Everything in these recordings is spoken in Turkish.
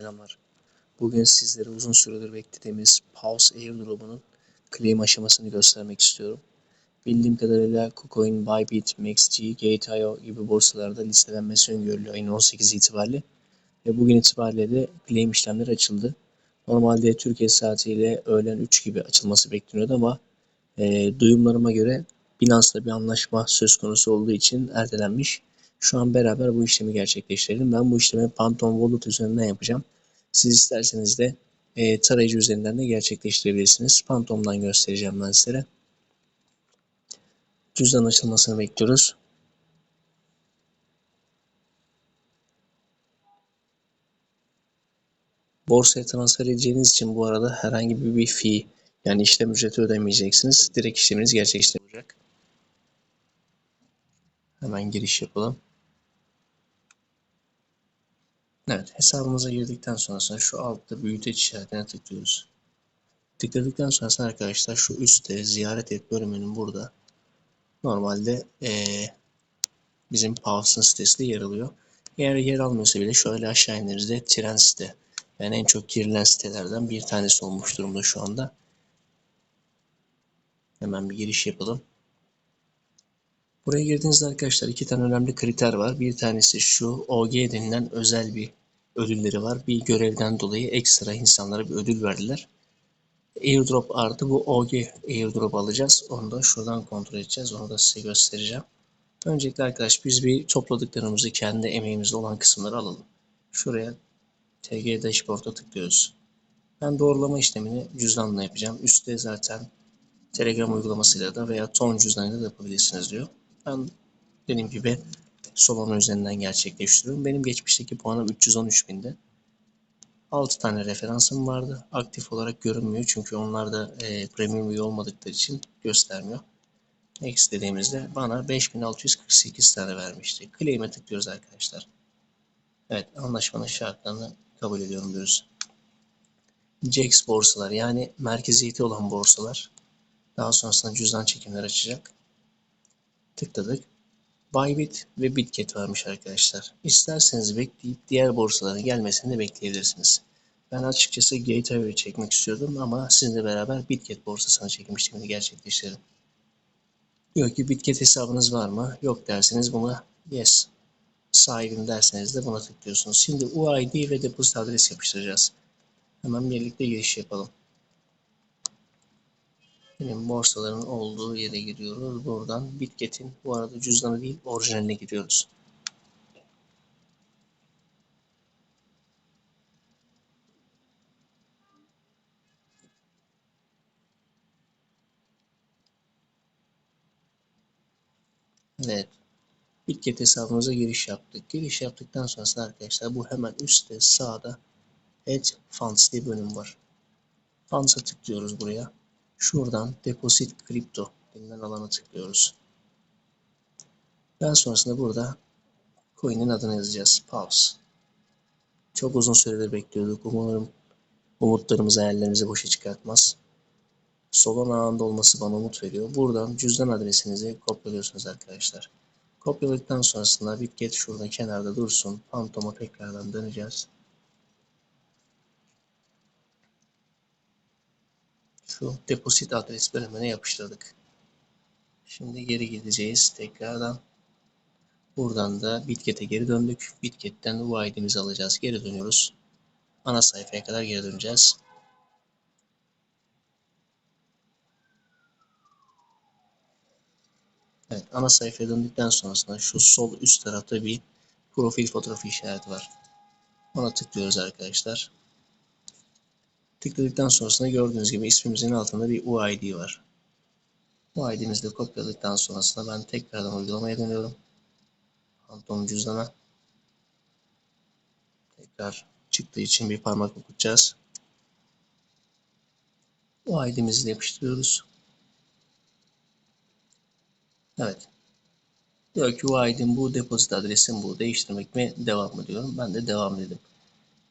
Selamlar. Bugün sizlere uzun süredir beklediğimiz Pulse Airdrop'unun claim aşamasını göstermek istiyorum. Bildiğim kadarıyla KuCoin, Bybit, MaxG, Gate.io gibi borsalarda listelenmesi öngörülüyor ayın 18 itibariyle. Ve bugün itibariyle de claim işlemleri açıldı. Normalde Türkiye saatiyle öğlen 3 gibi açılması bekleniyordu ama e, duyumlarıma göre Binance'la bir anlaşma söz konusu olduğu için ertelenmiş. Şu an beraber bu işlemi gerçekleştirelim. Ben bu işlemi Phantom Wallet üzerinden yapacağım. Siz isterseniz de e, tarayıcı üzerinden de gerçekleştirebilirsiniz. Phantom'dan göstereceğim ben size. Cüzdan açılmasını bekliyoruz. Borsaya transfer edeceğiniz için bu arada herhangi bir, bir fee yani işlem ücreti ödemeyeceksiniz. Direkt işleminiz gerçekleştirecek. Hemen giriş yapalım. Evet hesabımıza girdikten sonrasında şu altta büyüteç işaretine tıklıyoruz. Tıkladıktan sonrasında arkadaşlar şu üstte ziyaret et bölümünün burada normalde ee, bizim Pulse'ın sitesi de yer alıyor. Eğer yer almıyorsa bile şöyle aşağı indiğinizde tren site yani en çok girilen sitelerden bir tanesi olmuş durumda şu anda. Hemen bir giriş yapalım. Buraya girdiğinizde arkadaşlar iki tane önemli kriter var. Bir tanesi şu OG denilen özel bir ödülleri var. Bir görevden dolayı ekstra insanlara bir ödül verdiler. Airdrop artı bu OG airdrop alacağız. Onu da şuradan kontrol edeceğiz. Onu da size göstereceğim. Öncelikle arkadaş biz bir topladıklarımızı kendi emeğimizde olan kısımları alalım. Şuraya TG Dashboard'a tıklıyoruz. Ben doğrulama işlemini cüzdanla yapacağım. Üstte zaten Telegram uygulamasıyla da veya ton cüzdanıyla da yapabilirsiniz diyor. Ben dediğim gibi Solana üzerinden gerçekleştiriyorum. Benim geçmişteki puanım 313 binde. 6 tane referansım vardı. Aktif olarak görünmüyor çünkü onlar da e, premium üye olmadıkları için göstermiyor. Next dediğimizde bana 5648 tane vermişti. Claim'e tıklıyoruz arkadaşlar. Evet anlaşmanın şartlarını kabul ediyorum diyoruz. JAX borsalar yani merkeziyeti olan borsalar. Daha sonrasında cüzdan çekimler açacak. Tıkladık. Bybit ve Bitget varmış arkadaşlar. İsterseniz bekleyip diğer borsaların gelmesini de bekleyebilirsiniz. Ben açıkçası Gateway'i çekmek istiyordum ama sizinle beraber Bitget borsasına çekim işlemini gerçekleştirelim. Diyor ki Bitget hesabınız var mı? Yok derseniz buna yes. Sahibim derseniz de buna tıklıyorsunuz. Şimdi UID ve depozit adres yapıştıracağız. Hemen birlikte giriş yapalım. Benim borsaların olduğu yere giriyoruz. Buradan Bitget'in bu arada cüzdanı değil orijinaline giriyoruz. Evet. Bitget hesabımıza giriş yaptık. Giriş yaptıktan sonrasında arkadaşlar bu hemen üstte sağda Add Funds diye bölüm var. Funds'a tıklıyoruz buraya. Şuradan Deposit Crypto denilen alana tıklıyoruz. Daha sonrasında burada coin'in adını yazacağız. Pulse. Çok uzun süredir bekliyorduk. Umarım umutlarımız hayallerimizi boşa çıkartmaz. Solana ağında olması bana umut veriyor. Buradan cüzdan adresinizi kopyalıyorsunuz arkadaşlar. Kopyaladıktan sonrasında Bitget şurada kenarda dursun. Phantom'a tekrardan döneceğiz. Şu deposit adres bölümüne yapıştırdık. Şimdi geri gideceğiz tekrardan. Buradan da Bitget'e geri döndük. Bitget'ten UID'mizi alacağız. Geri dönüyoruz. Ana sayfaya kadar geri döneceğiz. Evet, ana sayfaya döndükten sonrasında şu sol üst tarafta bir profil fotoğrafı işareti var. Ona tıklıyoruz arkadaşlar. Tıkladıktan sonrasında gördüğünüz gibi ismimizin altında bir UID var. UID'mizi de kopyaladıktan sonrasında ben tekrardan uygulamaya dönüyorum. Phantom cüzdana. Tekrar çıktığı için bir parmak okutacağız. UID'mizi de yapıştırıyoruz. Evet. Diyor ki UID'in bu, depozit adresim bu. Değiştirmek mi? Devam mı diyorum. Ben de devam dedim.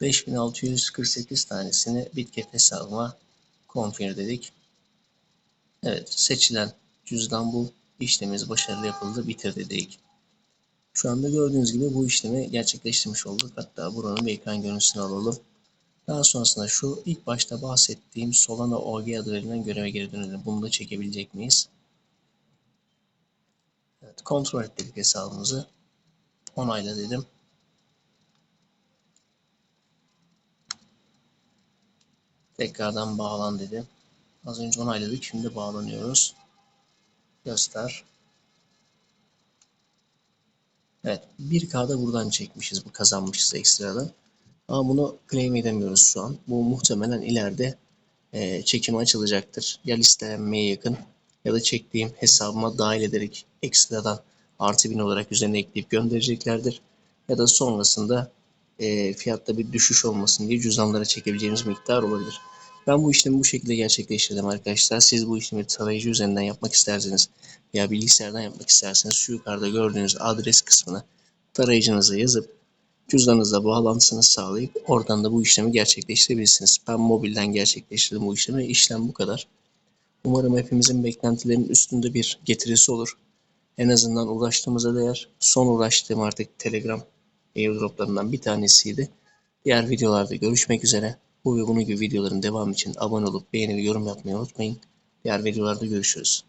5648 tanesini Bitget hesabıma confirm dedik. Evet seçilen cüzdan bu. İşlemimiz başarılı yapıldı. Bitir dedik. Şu anda gördüğünüz gibi bu işlemi gerçekleştirmiş olduk. Hatta buranın bir ekran görüntüsünü alalım. Daha sonrasında şu ilk başta bahsettiğim Solana OG adı verilen göreve geri dönelim. Bunu da çekebilecek miyiz? Evet, kontrol ettik hesabımızı. Onayla dedim. Tekrardan bağlan dedim. Az önce onayladık. Şimdi bağlanıyoruz. Göster. Evet. 1K'da buradan çekmişiz. Bu kazanmışız ekstradan. Ama bunu claim edemiyoruz şu an. Bu muhtemelen ileride e, çekime açılacaktır. Ya listelenmeye yakın ya da çektiğim hesabıma dahil ederek ekstradan artı bin olarak üzerine ekleyip göndereceklerdir. Ya da sonrasında e, fiyatta bir düşüş olmasın diye cüzdanlara çekebileceğimiz miktar olabilir. Ben bu işlemi bu şekilde gerçekleştirdim arkadaşlar. Siz bu işlemi tarayıcı üzerinden yapmak isterseniz veya bilgisayardan yapmak isterseniz şu yukarıda gördüğünüz adres kısmına tarayıcınızı yazıp cüzdanınızla bağlantısını sağlayıp oradan da bu işlemi gerçekleştirebilirsiniz. Ben mobilden gerçekleştirdim bu işlemi. İşlem bu kadar. Umarım hepimizin beklentilerinin üstünde bir getirisi olur. En azından uğraştığımıza değer. Son uğraştığım artık Telegram airdroplarından bir tanesiydi. Diğer videolarda görüşmek üzere. Bu ve bunun gibi videoların devamı için abone olup beğeni ve yorum yapmayı unutmayın. Diğer videolarda görüşürüz.